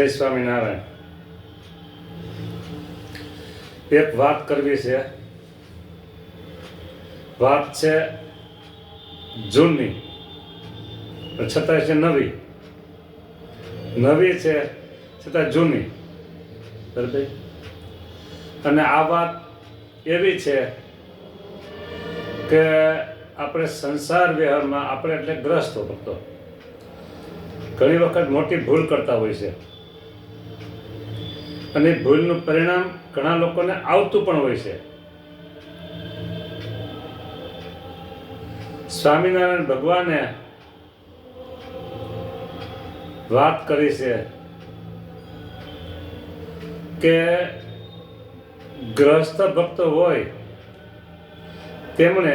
જય સ્વામિનારાયણ. એક વાત કરવી છે. વાત છે જૂની છતાં છે નવી. નવી છે, છતાં જૂની. અને આ વાત એવી છે કે આપણે સંસાર વ્યવહારમાં આપણે એટલે ગ્રસ્ત હતો. ઘણી વખત મોટી ભૂલ કરતા હોય છે. અને ભૂલનું પરિણામ ઘણા લોકોને આવતું પણ હોય છે. સ્વામિનારાયણ ભગવાને વાત કરી છે કે ગ્રહસ્થ ભક્ત હોય તેમણે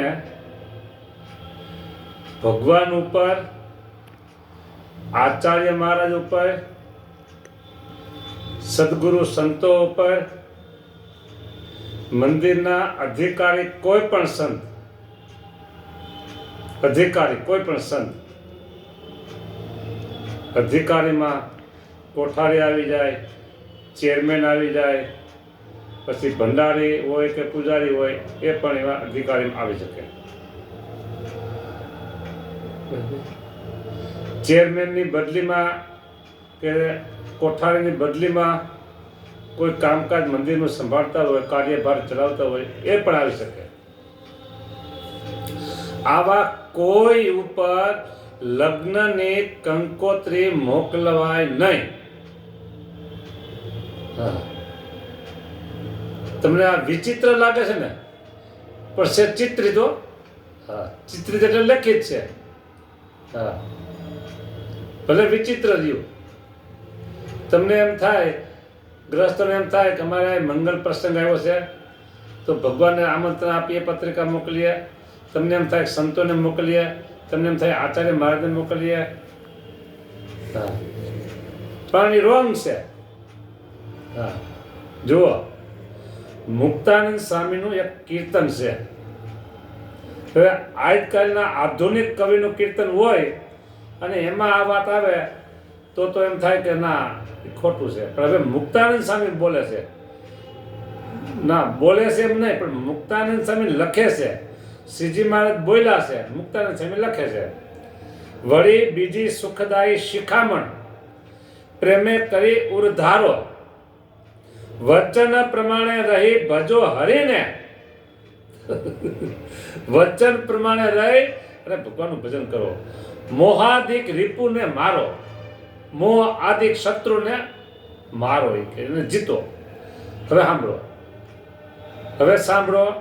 ભગવાન ઉપર, આચાર્ય મહારાજ ઉપર સદગુરુ સંતો ઉપર મંદિરના અધિકારી કોઈ પણ સંત અધિકારી કોઈ પણ સંત અધિકારીમાં કોઠારી આવી જાય ચેરમેન આવી જાય પછી ભંડારી હોય કે પૂજારી હોય એ પણ એવા અધિકારીમાં આવી શકે. ચેરમેનની બદલીમાં કે કોઠારીની બદલીમાં કોઈ કામકાજ મંદિરનું સંભાળતા હોય, કાર્યભાર ચલાવતા હોય, એ પણ આવી શકે. આવા કોઈ ઉપર લગ્નની કંકોત્રી મોકલવાય નહીં. તમને આ વિચિત્ર લાગે છે ને? પણ છે ચિત્રિત. હા. ચિત્રિત એટલે લખિત છે. હા. ભલે વિચિત્ર રહ્યું. તમને એમ થાય, ગ્રસ્તને એમ થાય કે અમારે મંગલ પ્રસંગ આવ્યો છે, તો ભગવાનને આમંત્રણ આપીએ, પત્રિકા મોકલીએ, તમને એમ થાય સંતોને મોકલીએ, તમને એમ થાય આચાર્ય મહારાજને મોકલીએ. પણ એ રોંગ છે. હા. જુઓ, મુક્તાનંદ સ્વામીનું એક કીર્તન છે. હવે આજકાલના આધુનિક કવિનું કીર્તન હોય, અને એમાં આ વાત આવે તો તો એમ થાય કે ના ખોટું છે. પણ હવે મુક્તાનંદ સ્વામી બોલે છે. ના, બોલે છે એમ નહીં, પણ મુક્તાનંદ સ્વામી લખે છે. શ્રીજી મહારાજ બોલ્યા છે. મુક્તાનંદ સ્વામી લખે છે. વળી બીજી સુખદાયી શિખામણ. પ્રેમે કરી ઉર્ધારો. વચન પ્રમાણે રહી ભજો હરીને. વચન પ્રમાણે રહી અને ભગવાનનું ભજન કરો. મોહાદિક રિપુને મારો. મોહ આદિ શત્રુને મારો એને જીતો. હવે સાંભળો. હવે સાંભળો.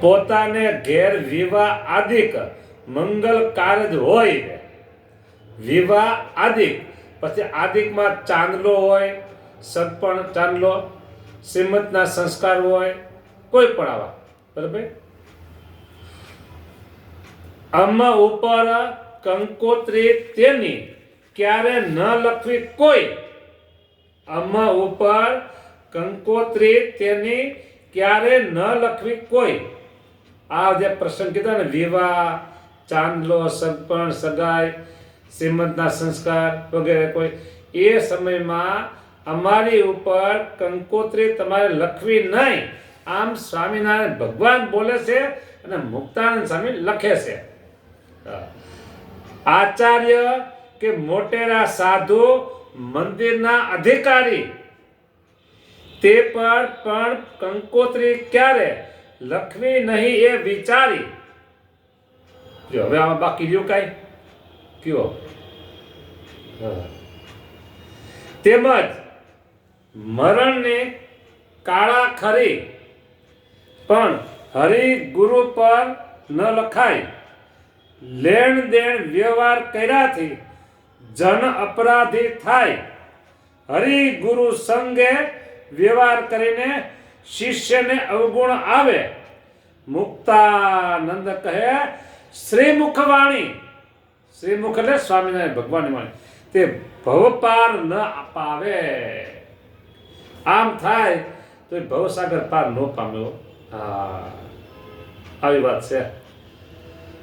પોતાને ઘેર વિવાહ આદિક મંગલ કારજ હોય. વિવાહ આદિક. પછી આદિકમાં ચાંદલો હોય સદપણ ચાંદલો, શ્રીમંતના સંસ્કાર હોય, કોઈ પણ આવા. બરાબર? આમાં ઉપર કંકોત્રી તેની ક્યારે ન લખવી કોઈ? આમાં ઉપર કંકોત્રી તેની ક્યારે ન લખવી કોઈ? આ જે પ્રસંગ કીધા ને, વિવાહ, ચાંદલો સગપણ સગાઈ, શ્રીમંતના સંસ્કાર વગેરે કોઈ, એ સમયમાં અમારી ઉપર કંકોત્રી તમારે લખવી નહીં. આમ સ્વામિનારાયણ ભગવાન બોલે છે અને મુક્તાનંદ સ્વામી લખે છે. હા. આચાર્ય કે મોટેરા સાધુ મંદિરના અધિકારી? તે પર પણ કંકોત્રી ક્યારે? લખવી નહીં એ વિચારી. જો હવે આમાં બાકી રહ્યું કાંઈ? કયો? તેમજ મરણને કાળા ખરી, પણ હરિ ગુરુ પર ન લખાય. લેણ દેણ વ્યવહાર કર્યાથી જન અપરાધી થાય. હરિ ગુરુ સંગે વ્યવહાર કરીને શિષ્યને અવગુણ આવે. મુક્તાનંદ કહે, શ્રીમુખવાણી. શ્રીમુખ એટલે સ્વામિનારાયણ, ભગવાનની વાણી. તે ભવપાર ન અપાવે. આમ થાય તો ભવસાગર પાર ન પામ્યો. હા, આવી વાત છે.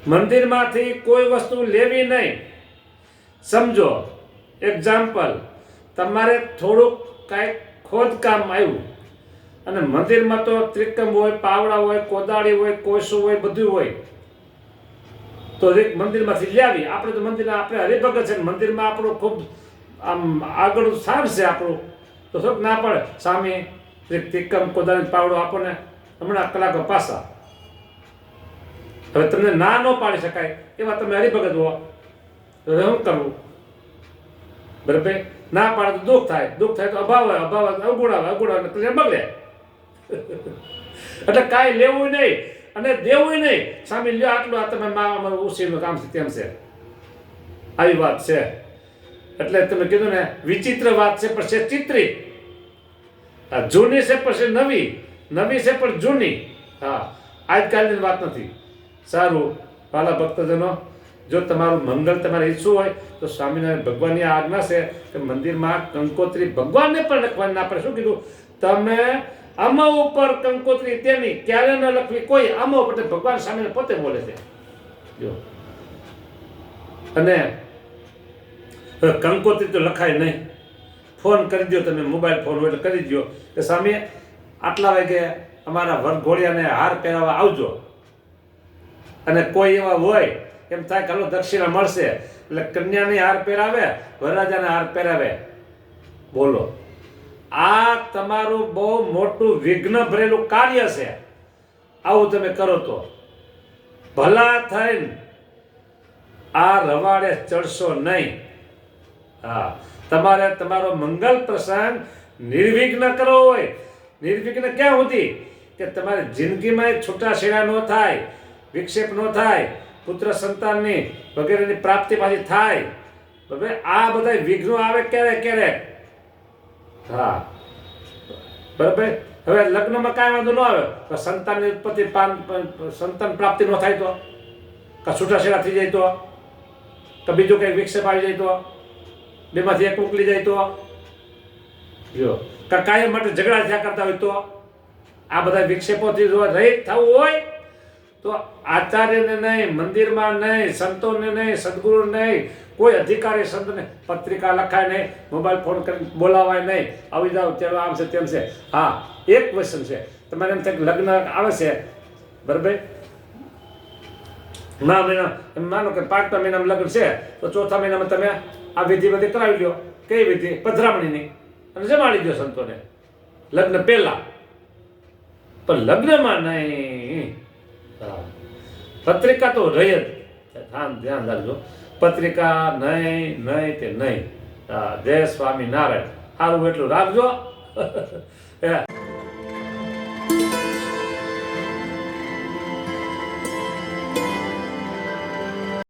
મંદિરમાંથી કોઈ વસ્તુ લેવી નહીં. સમજો એક્ઝામ્પલ તમારે થોડુંક કાંઈક ખોદકામ આવ્યું. અને મંદિરમાં તો ત્રિકમ હોય, પાવડા હોય, કોદાળી હોય કોસો હોય, બધું હોય. તો એક મંદિરમાંથી લાવી આપણે તો મંદિરમાં આપણે હરિભગત છે મંદિરમાં આપણું ખૂબ આમ આગળ સાર છે આપણું. તો થોડુંક ના પડે. સામે ત્રિકમ, કોદાળી, પાવડો આપણને હમણાં કલાકો પાસા હવે તમને ના ન પાડી શકાય એવા તમે હરિભગત હો તો શું કરવું બરાબર? ના પાડે તો દુઃખ થાય. દુઃખ થાય તો અભાવ હોય, અભાવ તો અવગુણ આવે અવગુણ આવે એટલે બગડે. એટલે કાંઈ લેવું નહીં અને દેવું નહીં. સામે લ્યો આટલું આ તમે મા અમારું ઉછીનું કામ છે, તેમ છે. આવી વાત છે. એટલે તમે કીધું ને, વિચિત્ર વાત છે, પણ છે ચિત્રી. જૂની છે, પણ છે નવી. નવી છે, પણ જૂની. હા, આજકાલની વાત નથી. સારું. વાલા ભક્તજનો, જો તમારું મંગળ તમારે ઈચ્છું હોય, તો સ્વામિનારાયણ ભગવાનની આજ્ઞા છે કે મંદિરમાં કંકોત્રી ભગવાનને પણ લખવાની ના પડે. શું કીધું? તમે અમો ઉપર કંકોત્રી તેની ક્યારે ન લખવી, કોઈ અમો એટલે ભગવાન સામે પોતે બોલે છે. જો. અને કંકોત્રી તો લખાય નહીં. ફોન કરી દો તમે, મોબાઈલ ફોન હોય એટલે કરી દો કે સામે આટલા વાગે અમારા વરઘોડિયાને હાર પહેરાવવા આવજો. અને કોઈ એવા હોય, એમ થાય કે દક્ષિણા મળશે. એટલે કન્યાને હાર પહેરાવે, વરરાજાને હાર પહેરાવે. બોલો. આ તમારું બહુ મોટું વિઘ્ન ભરેલું કાર્ય છે. આવું તમે કરો તો. ભલા થઈને આ રવાડે ચડશો નહીં. હા. તમારે તમારો મંગલ પ્રસંગ નિર્વિઘ્ન કરવો હોય. નિર્વિઘ્ન ક્યાં સુધી? કે તમારી જિંદગીમાં છૂટાછેડા ન થાય. વિક્ષેપ ન થાય, પુત્ર સંતાનની વગેરેની પ્રાપ્તિ પાછી થાય. હવે આ બધા વિઘ્નો આવે ક્યારે ક્યારે? હા. બરાબર? હવે લગ્નમાં કાંઈ વાંધો ન આવે. તો સંતાનની ઉત્પત્તિ સંતાન પ્રાપ્તિ ન થાય તો? કે છૂટાછેડા થઈ જાય તો? કે બીજું કંઈક વિક્ષેપ આવી જાય તો? બેમાંથી એક ઉકલી જાય તો? જો. કે કાયમ માટે ઝઘડા થયા કરતા હોય તો? આ બધા વિક્ષેપોથી જો રહી થવું હોય તો આચાર્યને નહીં, મંદિરમાં નહીં, સંતોને નહીં સદગુરુ નહીં, કોઈ અધિકારી સંતને પત્રિકા લખાય નહીં, મોબાઈલ ફોન કરી બોલાવાય નહીં. આવી જાઓ, ચાલો, આમ છે, તેમ છે. હા, એક ક્વેશ્ચન છે. તમારે એમ થાય લગ્ન આવે છે? બરાબર? ના મહિના એમ માનો કે પાંચમા મહિનામાં લગ્ન છે, તો ચોથા મહિનામાં તમે આ વિધિ બધી કરાવી લો કઈ વિધિ? પધરામણીની. અને જમાડી દો સંતોને. લગ્ન પહેલા. પણ લગ્નમાં નહીં. પત્રિકા તો રહી જ. ધ્યાન ધ્યાન રાખજો. પત્રિકા નહીં નહીં તે નહીં. જય સ્વામિનારાયણ. સારું, એટલું રાખજો.